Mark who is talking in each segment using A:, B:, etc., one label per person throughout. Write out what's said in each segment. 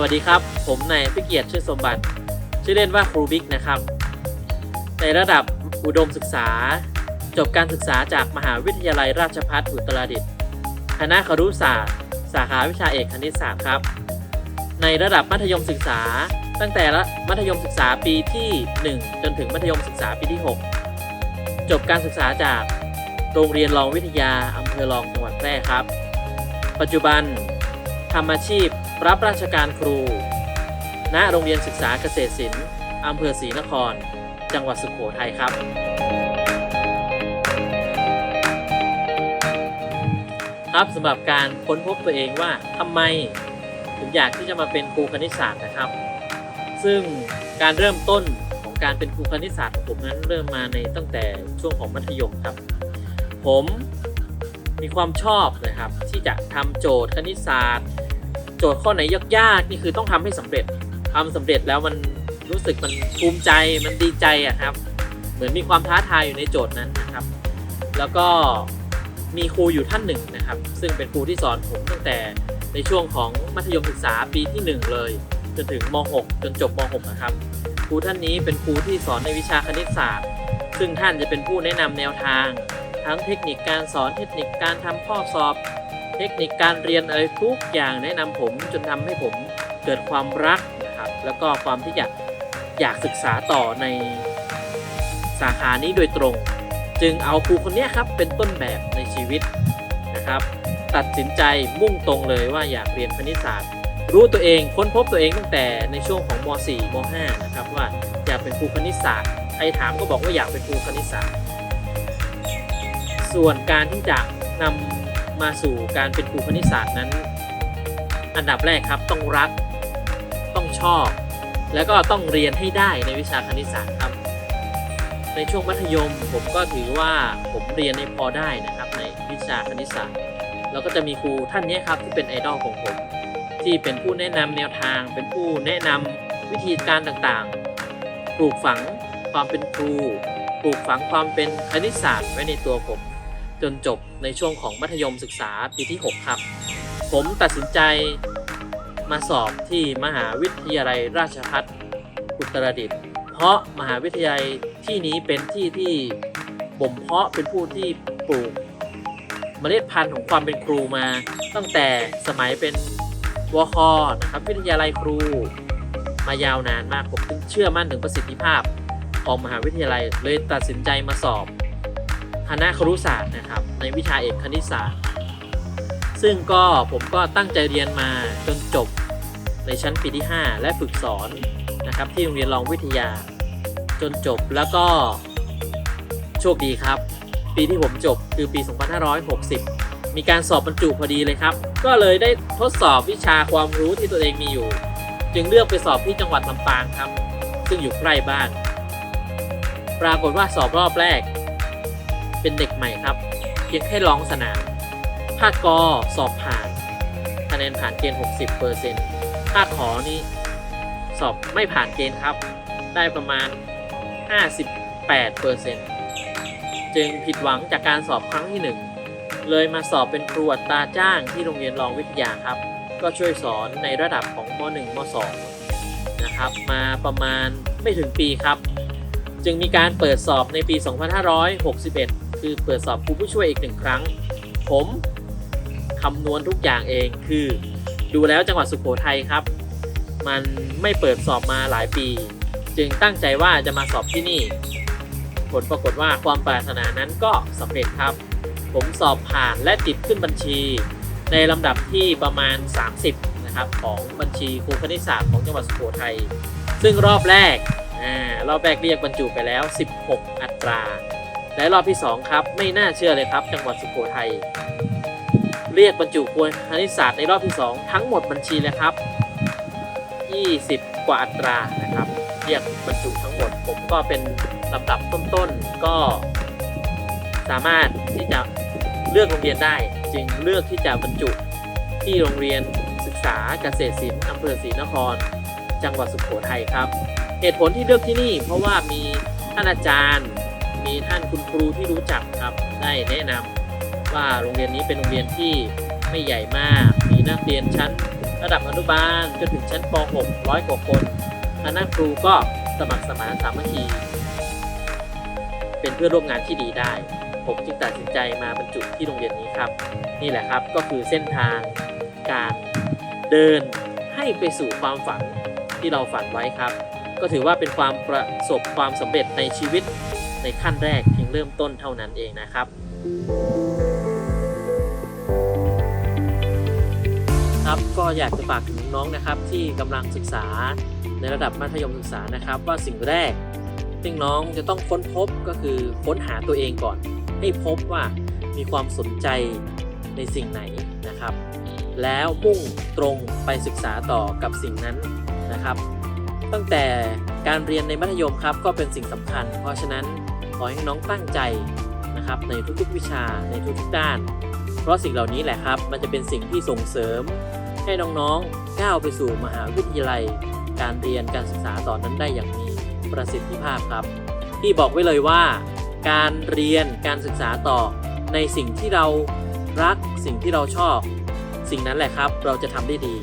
A: วัสดีครับ ผมนายพิเกียรติชื่อสมบัติ ชื่อเล่นว่าครูบิ๊กนะครับ ในระดับอุดมศึกษา จบการศึกษาจากมหาวิทยาลัยราชภัฏอุตรดิตถ์คณะครุศาสตร์ สาขาวิชาเอกคณิตศาสตร์ครับ ในระดับมัธยมศึกษา ตั้งแต่ละมัธยมศึกษาปีที่ 1 จนถึงมัธยมศึกษาปีที่ 6 จบการศึกษาจากโรงเรียนรองวิทยาอำเภอรองจังหวัดแพร่ครับ ปัจจุบันทำอาชีพ รับราชการครู ณ โรงเรียนศึกษาเกษตรศิลป์อำเภอศรีนคร จังหวัดสุโขทัยครับครับสำหรับการค้นพบตัวเองว่าทำไมถึงอยากที่จะมาเป็นครูคณิตศาสตร์นะครับ ซึ่งการเริ่มต้นของการเป็นครูคณิตศาสตร์ของผมนั้นเริ่มมาในตั้งแต่ช่วงของมัธยมครับ ผมมีความชอบนะครับที่จะทำโจทย์คณิตศาสตร์ โจทย์ข้อไหนยากๆนี่คือต้องทำให้สำเร็จทำสำเร็จแล้วมันรู้สึกมันภูมิใจมันดีใจอะครับ เหมือนมีความท้าทายอยู่ในโจทย์นั้นนะครับ แล้วก็มีครูอยู่ท่านหนึ่งนะครับ ซึ่งเป็นครูที่สอนผมตั้งแต่ในช่วงของมัธยมศึกษาปีที่ 1 เลยจนถึงม .6 จนจบม .6 นะครับครูท่านนี้เป็นครูที่สอนในวิชาคณิตศาสตร์ ซึ่งท่านจะเป็นผู้แนะนำแนวทาง ทั้งเทคนิคการสอนเทคนิคการทำข้อสอบ เทคนิคการเรียนอะไรทุกอย่างแนะนำผมจนทำให้ผมเกิดความรักนะครับ แล้วก็ความที่อยากอยากศึกษาต่อในสาขานี้โดยตรง จึงเอาครูคนนี้ครับเป็นต้นแบบในชีวิตนะครับ ตัดสินใจมุ่งตรงเลยว่าอยากเรียนคณิตศาสตร์ รู้ตัวเองค้นพบตัวเองตั้งแต่ในช่วงของม .4 ม .5 นะครับว่าอยากเป็นครูคณิตศาสตร์ใครถามก็บอกว่าอยากเป็นครูคณิตศาสตร์ ส่วนการที่จะนำ มาสู่การเป็นครูคณิตศาสตร์นั้น อันดับแรกครับต้องรัก ต้องชอบ แล้วก็ต้องเรียนให้ได้ในวิชาคณิตศาสตร์ครับ ในช่วงมัธยมผมก็ถือว่าผมเรียนในพอได้นะครับในวิชาคณิตศาสตร์แล้วก็จะมีครูท่านนี้ครับที่เป็นไอดอลของผม ที่เป็นผู้แนะนำแนวทาง เป็นผู้แนะนำวิธีการต่างๆ ปลูกฝังความเป็นครู ปลูกฝังความเป็นคณิตศาสตร์ไว้ในตัวผม จนจบในช่วงของมัธยมศึกษาปีที่ 6 ครับ ผมตัดสินใจมาสอบที่มหาวิทยาลัยราชภัฏอุตรดิตถ์เพราะมหาวิทยาลัยที่นี้เป็นที่ที่บ่มเพาะเป็นผู้ที่ปลูกเมล็ดพันธุ์ของความเป็นครูมา ตั้งแต่สมัยเป็นวคนะครับวิทยาลัยครูมายาวนานมากผมเชื่อมั่นถึงประสิทธิภาพของมหาวิทยาลัยเลยตัดสินใจมาสอบ คณะครุศาสตร์นะครับ ในวิชาเอกคณิตศาสตร์ ซึ่งก็ผมก็ตั้งใจเรียนมาจนจบในชั้นปีที่ 5 และฝึกสอนนะครับที่โรงเรียนรองวิทยา จนจบแล้วก็โชคดีครับ ปีที่ผมจบคือปี 2560 มีการสอบบรรจุพอดีเลยครับ ก็เลยได้ทดสอบวิชาความรู้ที่ตัวเองมีอยู่ จึงเลือกไปสอบที่จังหวัดลำปางครับ ซึ่งอยู่ใกล้บ้าน ปรากฏว่าสอบรอบแรก เป็นเด็กใหม่ครับ เพียงแค่ร้องสนาม ภาคกอสอบผ่าน คะแนนผ่านเกณฑ์ 60เปอร์เซ็นต์ภาคขอนี่สอบไม่ผ่านเกณฑ์ครับ ได้ประมาณ 58เปอร์เซ็นต์จึงผิดหวังจากการสอบครั้งที่ 1 เลยมาสอบเป็นครูอัตราจ้างที่โรงเรียนรองวิทยาครับ ก็ช่วยสอนในระดับของม .1 ม .2 นะครับมาประมาณไม่ถึงปีครับ จึงมีการเปิดสอบในปี 2561 คือเปิดสอบครูผู้ช่วยอีกหนึ่งครั้ง ผมคำนวณทุกอย่างเองคือ ดูแล้วจังหวัดสุโขทัยครับ มันไม่เปิดสอบมาหลายปี จึงตั้งใจว่าจะมาสอบที่นี่ ผลปรากฏว่าความปรารถนานั้นก็สำเร็จครับ ผมสอบผ่านและติดขึ้นบัญชี ในลำดับที่ประมาณ 30นะครับของบัญชีครูคณิตศาสตร์ของจังหวัดสุโขทัยซึ่งรอบแรกอ่ารอบแรกเรียกบรรจุไปแล้ว 16 อัตรา และรอบที่ 2 ครับ ไม่น่าเชื่อเลยครับ จังหวัดสุโขทัยเรียกบรรจุครูคณิตศาสตร์ในรอบที่ 2 ทั้งหมดบัญชีเลยครับ 20 กว่าอัตรานะครับ เรียกบรรจุทั้งหมด ผมก็เป็นลำดับต้นๆ ก็สามารถที่จะเลือกโรงเรียนได้ จึงเลือกที่จะบรรจุที่โรงเรียนศึกษาเกษตรศิลป์อำเภอศรีนคร จังหวัดสุโขทัยครับ เหตุผลที่เลือกที่นี่ เพราะว่ามีท่านอาจารย์ มีท่านคุณครูที่รู้จักครับได้แนะนำว่าโรงเรียนนี้เป็นโรงเรียนที่ไม่ใหญ่มาก มีนักเรียนชั้น ระดับอนุบาลจนถึงชั้นป .6 ร้อยกว่าคนคณะครูก็สมัครสมานสามัคคี เป็นเพื่อนร่วมงานที่ดีได้ ผมจึงตัดสินใจมาบรรจุที่โรงเรียนนี้ครับ นี่แหละครับก็คือเส้นทางการเดินให้ไปสู่ความฝันที่เราฝันไว้ครับ ก็ถือว่าเป็นความประสบความสำเร็จในชีวิต ในขั้นแรกเพียงเริ่มต้นเท่านั้นเองนะครับครับก็อยากจะฝากถึงน้องนะครับที่กำลังศึกษาในระดับมัธยมศึกษานะครับ ว่าสิ่งแรกซึ่น้องจะต้องค้นพบก็คือค้นหาตัวเองก่อน ให้พบว่ามีความสนใจในสิ่งไหนนะครับ แล้วมุ่งตรงไปศึกษาต่อกับสิ่งนั้นนะครับ ตั้งแต่การเรียนในมัธยมครับก็เป็นสิ่งสำคัญ เพราะฉะนั้น อให้น้องตั้งใจนะครับในทุกๆวิชาในทุกๆด้าน เพราะสิ่งเหล่านี้แหละครับ มันจะเป็นสิ่งที่ส่งเสริม ให้น้องๆก้าวไปสู่มหาวิทยาลัย การเรียนการศึกษาต่อนนั้นได้อย่างมีประสิทธิภาพครับ ที่บอกไว้เลยว่า การเรียนการศึกษาต่อในสิ่งที่เรารักสิ่งที่เราชอบ สิ่งนั้นแหละครับเราจะทำได้ดี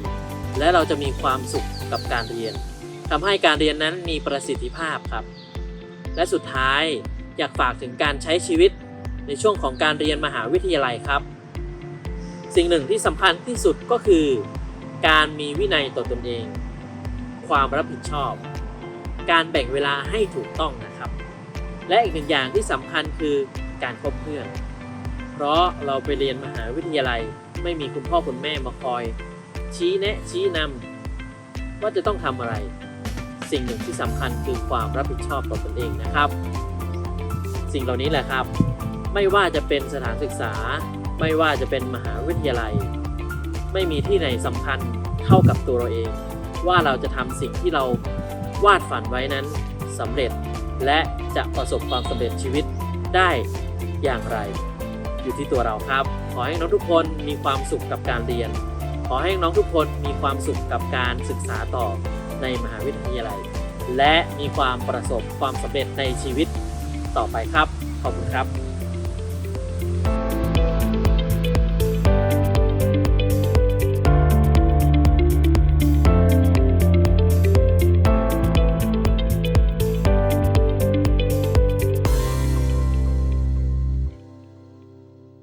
A: และเราจะมีความสุขกับการเรียนทำให้การเรียนนั้นมีประสิทธิภาพครับ และสุดท้าย อยากฝากถึงการใช้ชีวิตในช่วงของการเรียนมหาวิทยาลัยครับ สิ่งหนึ่งที่สำคัญที่สุดก็คือ การมีวินัยต่อตนเอง ความรับผิดชอบ การแบ่งเวลาให้ถูกต้องนะครับ และอีกหนึ่งอย่างที่สำคัญคือการคบเพื่อน เพราะเราไปเรียนมหาวิทยาลัยไม่มีคุณพ่อคุณแม่มาคอย ชี้แนะชี้นำว่าจะต้องทำอะไร สิ่งหนึ่งที่สำคัญคือความรับผิดชอบต่อตนเองนะครับ สิ่งเหล่านี้แหละครับ ไม่ว่าจะเป็นสถานศึกษา ไม่ว่าจะเป็นมหาวิทยาลัย ไม่มีที่ไหนสำคัญเท่ากับตัวเราเอง ว่าเราจะทำสิ่งที่เราวาดฝันไว้นั้นสำเร็จ และจะประสบความสำเร็จชีวิตได้อย่างไร อยู่ที่ตัวเราครับ ขอให้น้องทุกคนมีความสุขกับการเรียน ขอให้น้องทุกคนมีความสุขกับการศึกษาต่อในมหาวิทยาลัย และมีความประสบความสำเร็จในชีวิต ต่อไปครับ ขอบคุณครับ